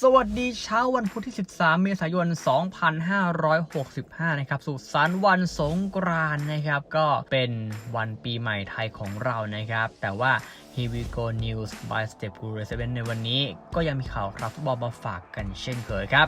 สวัสดีเช้าวันพุธที่ 13 เมษายน 2565 นะครับ สุสันวันสงกรานนะครับ ก็เป็นวันปีใหม่ไทยของเรานะครับ แต่ว่า Here we go news by Step Guru 7ในวันนี้ก็ยังมีข่าวครับฟุตบอลมาฝากกันเช่นเคยครับ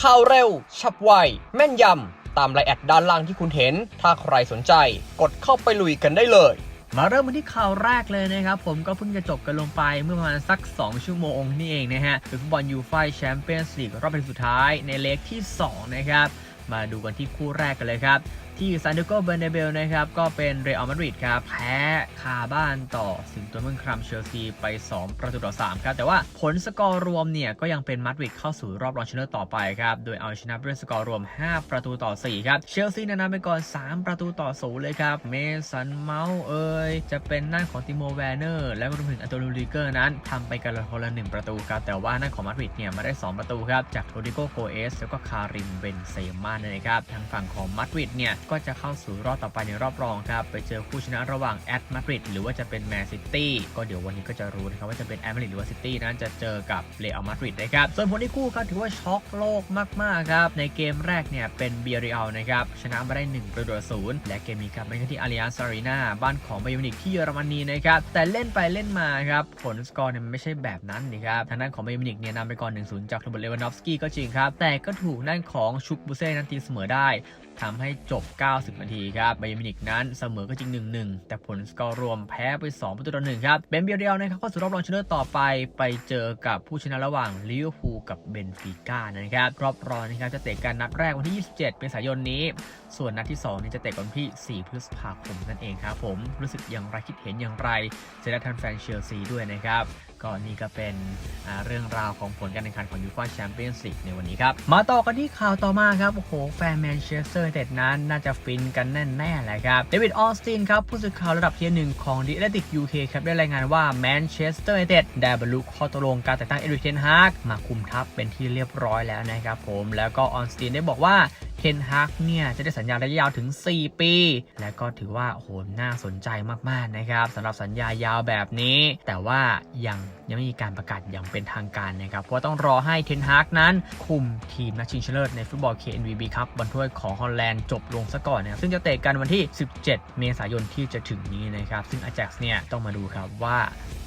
ข่าวเร็ว ฉับไว แม่นยำ ตามไลน์แอดด้านล่างที่คุณเห็น ถ้าใครสนใจ กดเข้าไปลุยกันได้เลย มาเริ่มกันที่ข่าวแรกเลยนะครับ ผมก็เพิ่งจะจบกันลงไปเมื่อประมาณสัก 2 ชั่วโมงนี่เองนะฮะคือฟุตบอลยูฟ่าแชมเปี้ยนส์ลีกรอบเป็นสุดท้ายในเลกที่ 2 นะครับ มาดูกันที่คู่แรกกันเลยครับ ที่ซานติโกเบเนเบลนะครับ ก็เป็นเรอัลมาดริดครับ แพ้คาบ้านต่อสิงตัวเมืองครัมเชลซีไป 2 ประตูต่อ 3 ครับ แต่ว่าผลสกอร์รวมเนี่ย ก็ยังเป็นมาดริดเข้าสู่รอบรองชนะเลิศต่อไปครับ โดยเอาชนะด้วยสกอร์รวม 5 ประตูต่อ 4 ครับ เชลซีนำไปก่อน 3 ประตูต่อ 0 เลยครับ เมสันเมาส์เอ่ยจะเป็นนั่นของติโมแวนเนอร์ และรวมถึงอันโตนิโอลิเกอร์นั้นทำไปกันละคนละ1ประตูครับแต่ว่านั่นของมาดริดเนี่ยมาได้ 2 ประตูครับจากโรดิโกโกเอสแล้วก็คาริมเบนเซม่านั่นเองครับทางฝั่งของมาดริดเนี่ยก็จะเข้าสู่รอบต่อไปในรอบรองครับไปเจอคู่ชนะระหว่างแอตมาดริดหรือว่าจะเป็นแมนซิตี้ก็เดี๋ยววันนี้ก็จะรู้นะครับว่าจะเป็นแอตมาดริดหรือว่าซิตี้นั้นจะเจอกับเรอัลมาดริดนะครับส่วนผลที่คู่ครับถือว่าช็อกโลกมากๆครับในเกมแรกเนี่ยเป็นเบียริอัลนะครับชนะมาได้ 1 ประตูศูนย์และเกมนี้ครับเป็นที่อาริอันซารีนาบ้านของไบยอนิกที่เยอรมนีนะครับแต่เล่นไปเล่นมาครับผลสกอร์เนี่ยมันไม่ใช่แบบนั้นนะครับทางด้านของไบยอนิกเนี่ยนำไปก่อน 1-0 จากโรเบิร์ตเลวานอฟสกี้ก็จริงครับแต่ก็ถูกด้านของชุกบุเซ่นั้นตีเสมอได้ทำให้จบ90 นาทีครับไบเยอร์มินิกนั้นเสมอก็จริง 1-1 แต่ผลสกอร์รวมแพ้ไป 2 ประตูต่อ1ครับเบนเบียเรียลนะครับเข้าสู่รอบรองชนะเลิศต่อไปไปเจอกับผู้ชนะระหว่างลิเวอร์พูลกับเบนฟิก้านะครับรอบรองนะครับจะเตะกันนัดแรกวันที่ 27 เมษายนนี้ ส่วนนัดที่2นี่จะเตะกันที่ 4 พฤษภาคมนั่นเองครับผมรู้สึกอย่างไรคิดเห็นอย่างไรจะได้ทันแฟนเชลซีด้วยนะครับ ก็นี่ก็เป็นเรื่องราวของผลการแข่งขันของยูฟ่าแชมเปี้ยนส์ลีกในวันนี้ครับ มาต่อกันที่ข่าวต่อมาครับโอ้โหแฟนแมนเชสเตอร์เต็ดนั้นน่าจะฟินกันแน่ๆแหละครับเดวิดออสตินครับผู้สื่อข่าวระดับเทียร์หนึ่งของดิเอติกยูเคครับได้รายงานว่าแมนเชสเตอร์เต็ดได้บรรลุข้อตกลงการแต่งตั้งเอริกเทนฮากมาคุมทัพเป็นที่เรียบร้อยแล้วนะครับผมแล้วก็ออสตินได้บอกว่า เทนฮากเนี่ยจะได้สัญญาระยะยาวถึง 4 ปี และก็ถือว่าโหน่าสนใจมากๆนะครับสำหรับสัญญายาวแบบนี้ แต่ว่ายังยังไม่มีการประกาศอย่างเป็นทางการนะครับเพราะต้องรอให้เทนฮากนั้นคุมทีมนักชิงชนะเลิศในฟุตบอล KNVB ครับบอลถ้วยของฮอลแลนด์จบลงซะก่อนนะซึ่งจะเตะกันวันที่ 17 เมษายนที่จะถึงนี้นะครับซึ่งอา a x เนี่ยต้องมาดูครับว่า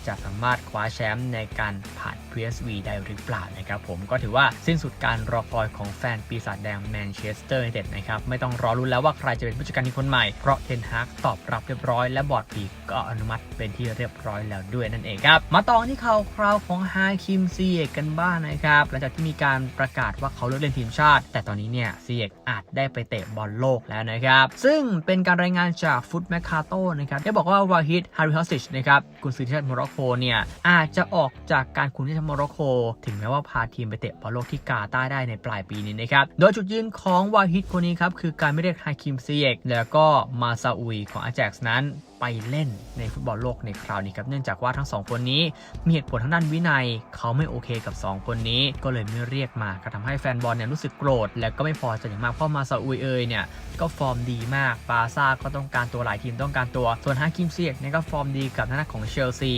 จะสามารถคว้าแชมป์ในการผ่าน PSV ได้หรือเปล่านะครับผมก็ถือว่าสิ้นสุดการรอคอยของแฟนปีศาจแดงแมนเชสเตอร์ยูไนเต็ดนะครับไม่ต้องรอรุ้นแล้วว่าใครจะเป็นผู้จัดการทีมคนใหม่ เพราะเทนฮากตอบรับเรียบร้อยและบอร์ดปีกก็อนุมัติเป็นที่เรียบร้อยแล้วด้วยนั่นเองครับ มาต่อที่ข่าวคราวของฮาคิมซีเอกกันบ้างนะครับหลังจากที่มีการประกาศว่าเขาเลิกเล่นทีมชาติ แต่ตอนนี้เนี่ยซีเอกอาจได้ไปเตะบอลโลกแล้วนะครับซึ่งเป็นการรายงานจากฟุตแมคคาโต้นะครับได้บอกว่าวาฮิดฮาริฮอสซิชนะครับกุนซือทีมชาติโมร็อกโกเนี่ยอาจจะออกจากการคุมทีมชาติโมร็อกโก ถึงแม้ว่าพาทีมไปเตะบอลโลกที่กาตาร์ได้ในปลายปีนี้นะครับ โดยจุดยืนของวาฮิดคนนี้ครับคือการไม่เรียกฮาคิมซีเอกแล้วก็มาซาอุยของอาแจ็กซ์นั้นไปเล่นในฟุตบอลโลกในคราวนี้ครับเนื่องจากว่าทั้งสองคนนี้มีเหตุผลทางด้านวินัย เขาไม่โอเคกับ 2 คนนี้ ก็เลยไม่เรียกมาก็ทำให้แฟนบอลเนี่ยรู้สึกโกรธ และก็ไม่พอใจอย่างมากเพราะมาซาอุยเอยเนี่ยก็ฟอร์มดีมากบาซ่าก็ต้องการตัวหลายทีมต้องการตัวส่วนฮาคิมเซียกเนี่ยก็ฟอร์มดีกับทางด้านของเชลซี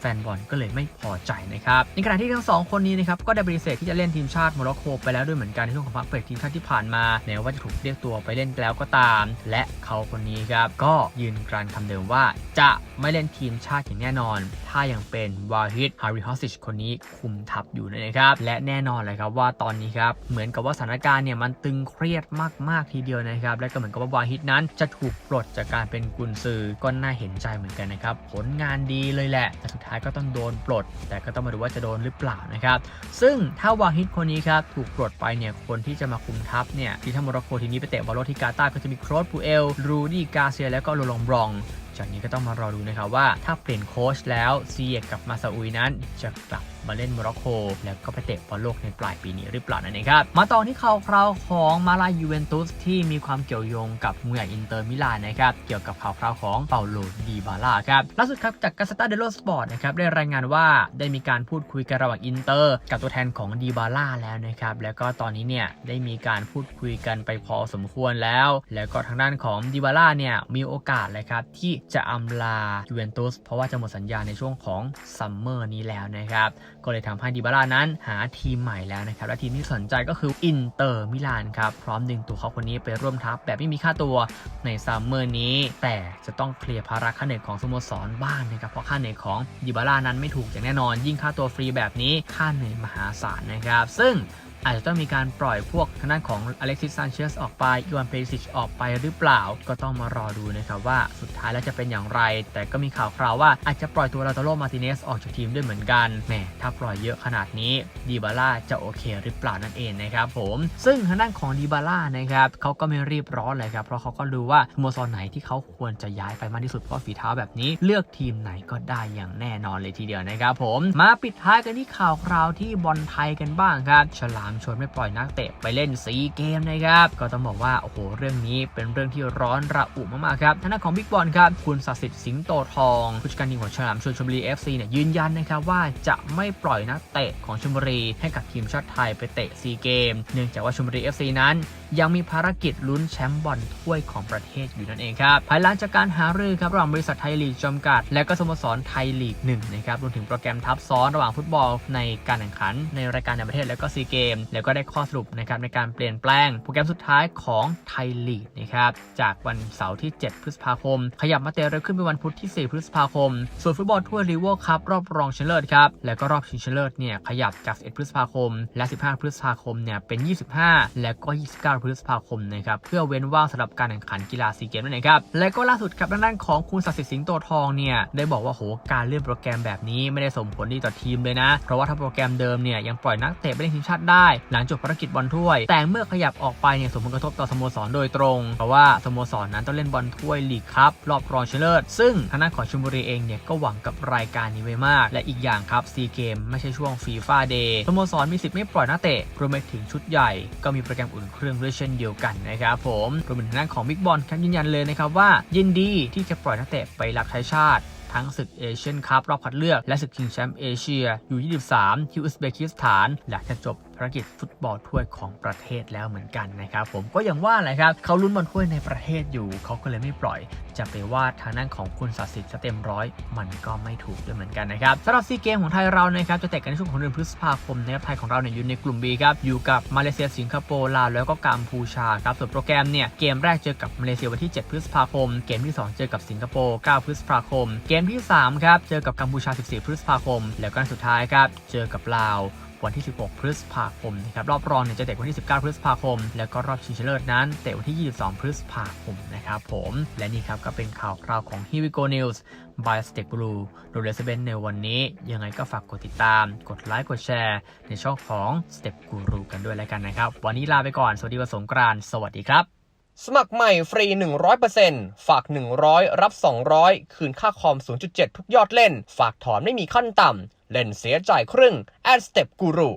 แฟนบอลก็เลยไม่พอใจนะครับในขณะที่ทั้งสองคนนี้นะครับก็ได้ปฏิเสธที่จะเล่นทีมชาติโมร็อกโกไปแล้วด้วยเหมือนกันในช่วงของพักเบรกทีมชาติที่ผ่านมาแม้ว่าจะถูกเรียกตัวไปเล่นแล้วก็ตาม และเขาคนนี้ครับก็ยืนกรานคำเดิมว่า จะไม่เล่นทีมชาติอย่างแน่นอน ถ้ายังเป็นวาฮิดฮาริฮอสิชคนนี้คุมทัพอยู่นะครับและแน่นอนเลยครับว่าตอนนี้ครับเหมือนกับว่าสถานการณ์เนี่ยมันตึงเครียดมากๆทีเดียวนะครับและก็เหมือนกับว่าวาฮิดนั้นจะถูกปลดจากการเป็นกุนซือก็น่าเห็นใจเหมือนกันนะครับผลงานดีเลยแหละแต่สุดท้ายก็ต้องโดนปลด แต่ก็ต้องมาดูว่าจะโดนหรือเปล่านะครับ ซึ่งถ้าวาฮิตคนนี้ครับถูกปลดไปเนี่ยคนที่จะมาคุมทัพเนี่ยที่ทั้งโมร็อกโกทีนี้ไปเตะบอลโลกที่กาตาร์ก็จะมีโครสปูเอล รูดี้กาเซียแล้วก็โรลองบรองจากนี้ก็ต้องมารอดูนะครับว่าถ้าเปลี่ยนโค้ชแล้วซีเอกกับมาซาอุยนั้นจะกลับมาเล่นโมร็อกโกแล้วก็ไปเตะบอลโลกในปลายปีนี้หรือเปล่านั่นเองครับ มาต่อที่ข่าวคราวของมาลายูเวนตุสที่มีความเกี่ยวโยงกับมืองอินเตอร์มิลานนะครับเกี่ยวกับข่าวคราวของเปาโลดีบาล่าครับล่าสุดครับจากกาซาตาเดโลสปอร์ตนะครับได้รายงานว่าได้มีการพูดคุยกันระหว่างอินเตอร์กับตัวแทนของดีบาล่าแล้วนะครับแล้วก็ตอนนี้เนี่ยได้มีการพูดคุยกันไปพอสมควรแล้ว แล้วก็ทางด้านของดีบาล่าเนี่ยมีโอกาสเลยครับที่จะอำลายูเวนตุสเพราะว่าจะหมดสัญญาในช่วงของซัมเมอร์นี้แล้วนะครับก็เลยทำให้ดิบาร่านั้นหาทีมใหม่แล้วนะครับ และทีมที่สนใจก็คืออินเตอร์มิลานครับ พร้อมดึงตัวเขาคนนี้ไปร่วมทัพแบบไม่มีค่าตัวในซัมเมอร์นี้ แต่จะต้องเคลียร์ภาระค่าเหนื่อยของสโมสรบ้างนะครับ เพราะค่าเหนื่อยของดิบาร่านั้นไม่ถูกอย่างแน่นอน ยิ่งค่าตัวฟรีแบบนี้ค่าเหนื่อยมหาศาลนะครับ ซึ่ง อาจจะต้องมีการปล่อยพวกทางด้านของอเล็กซิสซานเชสออกไปอีวานเพซิชออกไปหรือเปล่า ก็ต้องมารอดูนะครับว่าสุดท้ายแล้วจะเป็นอย่างไร แต่ก็มีข่าวคราวว่าอาจจะปล่อยตัวลาตาโลมาติเนสออกจากทีมด้วยเหมือนกันแหมถ้าปล่อยเยอะขนาดนี้ดีบาร่าจะโอเคหรือเปล่านั่นเองนะครับผมซึ่งทางด้านของดีบาร่านะครับเขาก็ไม่รีบร้อนเลยครับเพราะเขาก็รู้ว่าสโมสรไหนที่เขาควรจะย้ายไปมากที่สุดเพราะฝีเท้าแบบนี้เลือกทีมไหนก็ได้อย่างแน่นอนเลยทีเดียวนะครับผมมาปิดท้ายกันที่ข่าวคราวที่บอลไทยกันบ้างครับฉลามชวนไม่ปล่อยนักเตะไปเล่นซีเกมนะครับ ก็ต้องบอกว่า โอ้โห เรื่องนี้เป็นเรื่องที่ร้อนระอุมากๆครับทางด้านของบิ๊กบอลครับ คุณศักดิ์สิทธิ์สิงโตทองผู้จัดการทีมของฉลามชวนชมบุรี FC เนี่ยยืนยันนะครับว่าจะไม่ปล่อยนักเตะของชลบุรีให้กับทีมชาติไทยไปเตะซีเกม เนื่องจากว่าชลบุรี FC นั้น ยังมีภารกิจลุ้นแชมป์บอลถ้วยของประเทศอยู่นั่นเองครับภายหลังจากการหารือครับระหว่างบริษัทไทยลีกจำกัด และก็สโมสรไทยลีกหนึ่งนะครับรวมถึงโปรแกรมทับซ้อนระหว่างฟุตบอลในการแข่งขัน ในรายการในประเทศและก็ซีเกม แล้วก็ได้ข้อสรุปนะครับในการเปลี่ยนแปลง โปรแกรมสุดท้ายของไทยลีกนะครับจากวันเสาร์ที่ 7 พฤษภาคม ขยับมาเตะเร็วขึ้นเป็นวันพุธที่ 4 พฤษภาคม ส่วนฟุตบอลทั่วรีเวอร์คัพรอบรองชนะเลิศครับแล้วก็รอบชิงชนะเลิศเนี่ยขยับจาก 11 พฤษภาคม และ 15 พฤษภาคมเนี่ยเป็น 25 และก็ 29พฤษภาคมนะครับเพื่อเว้นว่างสำหรับการแข่งขันกีฬาซีเกมนั่นเองครับและก็ล่าสุดครับด้านของคุณศักดิ์สิทธิ์สิงโตทองเนี่ยได้บอกว่าโหการเลื่อนโปรแกรมแบบนี้ไม่ได้ส่งผลดีต่อทีมเลยนะ เพราะว่าถ้าโปรแกรมเดิมเนี่ยยังปล่อยนักเตะไปเล่นทีมชาติได้ หลังจบภารกิจบอลถ้วย แต่เมื่อขยับออกไปเนี่ยส่งผลกระทบต่อสโมสรโดยตรง เพราะว่าสโมสรนั้นต้องเล่นบอลถ้วยลีกครับรอบรองชนะเลิศซึ่งทางด้านของชลบุรีเองเนี่ยก็หวังกับรายการนี้ไว้มาก และอีกอย่างครับซีเกมไม่ใช่ช่วงฟีฟ่าเดย์สโมสรมีสิทธิ์ไม่ปล่อยนักเตะรวมไปถึงชุดใหญ่ก็มีโปรแกรมอุ่นเครื่องด้วยเช่นเดียวกันนะครับผมรวมถึงทางด้านของบิ๊กบอลครับยืนยันเลยนะครับว่ายินดีที่จะปล่อยนักเตะไปรับใช้ชาติทั้งศึกเอเชียนคัพรอบคัดเลือกและศึกชิงแชมป์เอเชียยู23ที่อุซเบกิสถานหลังจากจบ ภารกิจฟุตบอลถ้วยของประเทศแล้วเหมือนกันนะครับผมก็อย่างว่าแหละครับเขาลุ้นบอลถ้วยในประเทศอยู่เขาก็เลยไม่ปล่อย จะไปว่าทางด้านของคุณศักดิ์สิทธิ์จะเต็มร้อยมันก็ไม่ถูกด้วยเหมือนกันนะครับสำหรับซีเกมของไทยเรานะครับจะเตะกันในช่วงของเดือนพฤษภาคมนะครับไทยของเราเนี่ยอยู่ในกลุ่ม B ครับอยู่กับมาเลเซียสิงคโปร์ลาวแล้วก็กัมพูชาครับส่วนโปรแกรมเนี่ยเกมแรกเจอกับมาเลเซียวันที่ 7 พฤษภาคม เกมที่ 2 เจอกับสิงคโปร์ 9 พฤษภาคม เกมที่ 3 ครับ เจอกับกัมพูชา 14 พฤษภาคม แล้วก็นัดสุดท้ายครับ เจอกับลาว วันที่ 16 พฤษภาคมนะครับรอบรองเนี่ยจะเตะวันที่ 19 พฤษภาคม แล้วก็รอบชิงชนะเลิศนั้นเตะวันที่ 22 พฤษภาคมนะครับผมและนี่ครับก็เป็นข่าวคราวของ h e w i g o News by Step Blue โดยเลสเบนในวันนี้ยังไงก็ฝากกดติดตาม กดไลค์กดแชร์ ในช่องของ Step Guru กันด้วยแล้วกันนะครับ วันนี้ลาไปก่อน สวัสดีวันสงกรานต์สวัสดีครับ สมัครใหม่ฟรี 100%ฝาก 100 รับ 200 คืนค่าคอม 0.7 ทุกยอดเล่น ฝากถอนไม่มีขั้นต่ำ เล่นเสียจ่ายครึ่ง แอดสเต็ปกูรู